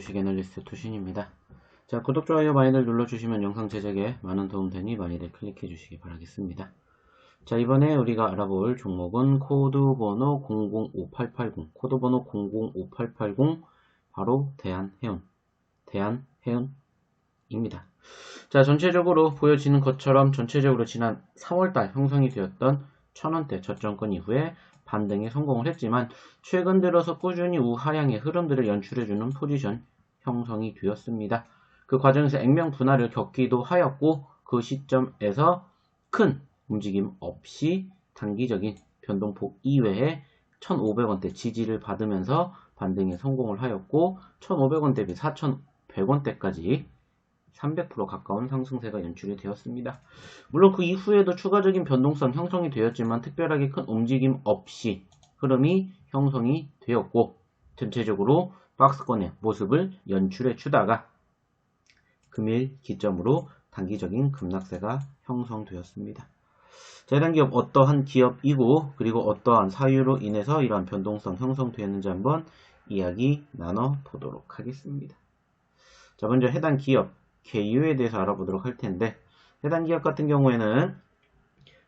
주식 애널리스트 투신입니다. 자 구독, 좋아요 많이들 눌러주시면 영상 제작에 많은 도움 되니 많이들 클릭해 주시기 바라겠습니다. 자 이번에 우리가 알아볼 종목은 코드번호 005880 코드번호 005880 바로 대한해운 대한해운입니다. 자 전체적으로 보여지는 것처럼 전체적으로 지난 3월달 형성이 되었던 천원대 저점권 이후에 반등에 성공을 했지만 최근 들어서 꾸준히 우하향의 흐름들을 연출해주는 포지션 형성이 되었습니다. 그 과정에서 액면 분할을 겪기도 하였고 그 시점에서 큰 움직임 없이 단기적인 변동폭 이외에 1,500원대 지지를 받으면서 반등에 성공을 하였고 1,500원 대비 4,100원대까지 300% 가까운 상승세가 연출이 되었습니다. 물론 그 이후에도 추가적인 변동성 형성이 되었지만 특별하게 큰 움직임 없이 흐름이 형성이 되었고 전체적으로 박스권의 모습을 연출해 주다가 금일 기점으로 단기적인 급락세가 형성되었습니다. 재단 기업 어떠한 기업이고 그리고 어떠한 사유로 인해서 이러한 변동성 형성되었는지 한번 이야기 나눠 보도록 하겠습니다. 자 먼저 해당 기업 개요에 대해서 알아보도록 할 텐데 해당 기업 같은 경우에는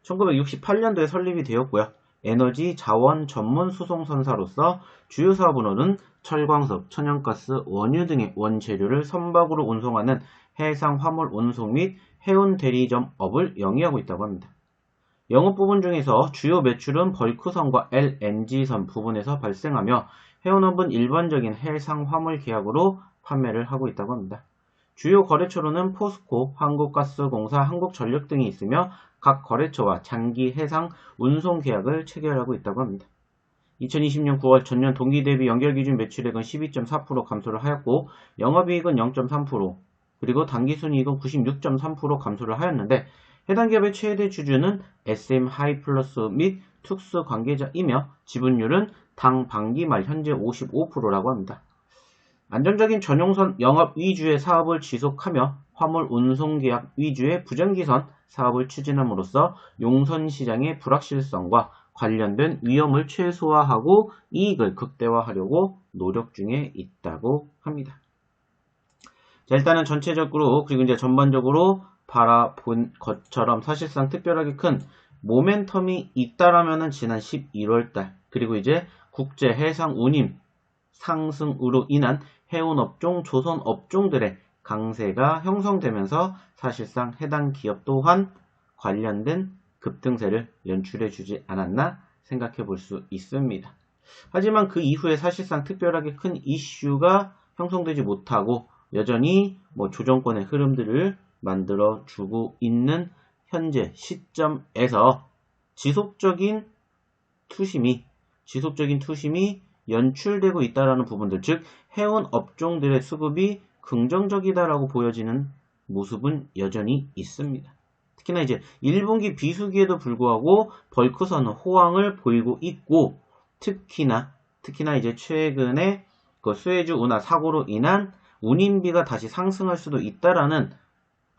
1968년도에 설립이 되었고요. 에너지 자원 전문 수송선사로서 주요 사업으로는 철광석, 천연가스, 원유 등의 원재료를 선박으로 운송하는 해상 화물 운송 및 해운 대리점 업을 영위하고 있다고 합니다. 영업 부분 중에서 주요 매출은 벌크선과 LNG선 부분에서 발생하며 해운업은 일반적인 해상 화물 계약으로 판매를 하고 있다고 합니다. 주요 거래처로는 포스코, 한국가스공사, 한국전력 등이 있으며 각 거래처와 장기 해상 운송 계약을 체결하고 있다고 합니다. 2020년 9월 전년 동기 대비 연결 기준 매출액은 12.4% 감소를 하였고 영업이익은 0.3% 그리고 당기순이익은 96.3% 감소를 하였는데 해당 기업의 최대 주주는 SM 하이플러스 및 특수 관계자이며 지분율은 당 반기 말 현재 55%라고 합니다. 안정적인 전용선 영업 위주의 사업을 지속하며 화물 운송 계약 위주의 부정기선 사업을 추진함으로써 용선 시장의 불확실성과 관련된 위험을 최소화하고 이익을 극대화하려고 노력 중에 있다고 합니다. 자, 일단은 전체적으로 그리고 이제 전반적으로 바라본 것처럼 사실상 특별하게 큰 모멘텀이 있다라면은 지난 11월달 그리고 이제 국제 해상 운임 상승으로 인한 해운업종, 조선업종들의 강세가 형성되면서 사실상 해당 기업 또한 관련된 급등세를 연출해 주지 않았나 생각해 볼 수 있습니다. 하지만 그 이후에 사실상 특별하게 큰 이슈가 형성되지 못하고 여전히 뭐 조정권의 흐름들을 만들어 주고 있는 현재 시점에서 지속적인 투심이 지속적인 투심이 연출되고 있다라는 부분들, 즉 해운 업종들의 수급이 긍정적이다라고 보여지는 모습은 여전히 있습니다. 특히나 이제 1분기 비수기에도 불구하고 벌크선은 호황을 보이고 있고 특히나 특히나 이제 최근에 그 수혜주 운하 사고로 인한 운임비가 다시 상승할 수도 있다라는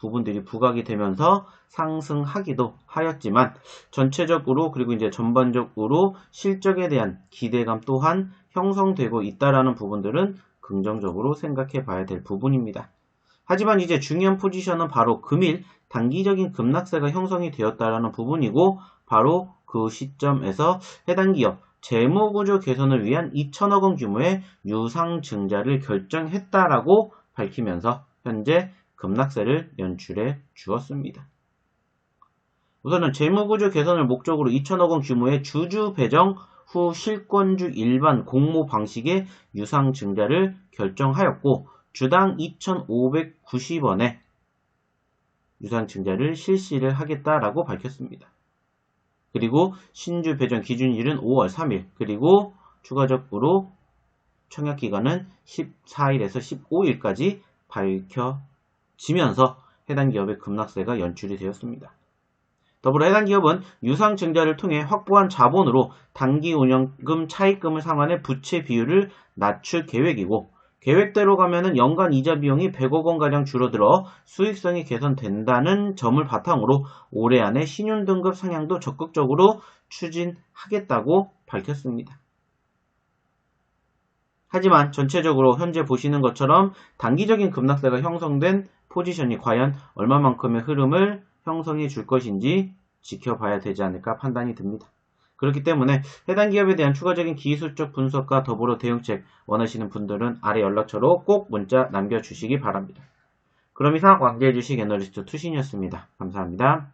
부분들이 부각이 되면서 상승하기도 하였지만 전체적으로 그리고 이제 전반적으로 실적에 대한 기대감 또한 형성되고 있다라는 부분들은 긍정적으로 생각해 봐야 될 부분입니다. 하지만 이제 중요한 포지션은 바로 금일 단기적인 급락세가 형성이 되었다라는 부분이고 바로 그 시점에서 해당 기업 재무구조 개선을 위한 2천억 원 규모의 유상증자를 결정했다라고 밝히면서 현재 급락세를 연출해 주었습니다. 우선은 재무구조 개선을 목적으로 2천억 원 규모의 주주 배정 후 실권주 일반 공모 방식의 유상 증자를 결정하였고 주당 2,590원에 유상 증자를 실시를 하겠다라고 밝혔습니다. 그리고 신주 배정 기준일은 5월 3일 그리고 추가적으로 청약 기간은 14일에서 15일까지 밝혀 지면서 해당 기업의 급락세가 연출이 되었습니다. 더불어 해당 기업은 유상증자를 통해 확보한 자본으로 단기 운영금 차입금을 상환해 부채 비율을 낮출 계획이고 계획대로 가면은 연간 이자 비용이 100억 원 가량 줄어들어 수익성이 개선된다는 점을 바탕으로 올해 안에 신용 등급 상향도 적극적으로 추진하겠다고 밝혔습니다. 하지만 전체적으로 현재 보시는 것처럼 단기적인 급락세가 형성된 포지션이 과연 얼마만큼의 흐름을 형성해 줄 것인지 지켜봐야 되지 않을까 판단이 듭니다. 그렇기 때문에 해당 기업에 대한 추가적인 기술적 분석과 더불어 대응책 원하시는 분들은 아래 연락처로 꼭 문자 남겨주시기 바랍니다. 그럼 이상 왕재주식 애널리스트 투신이었습니다. 감사합니다.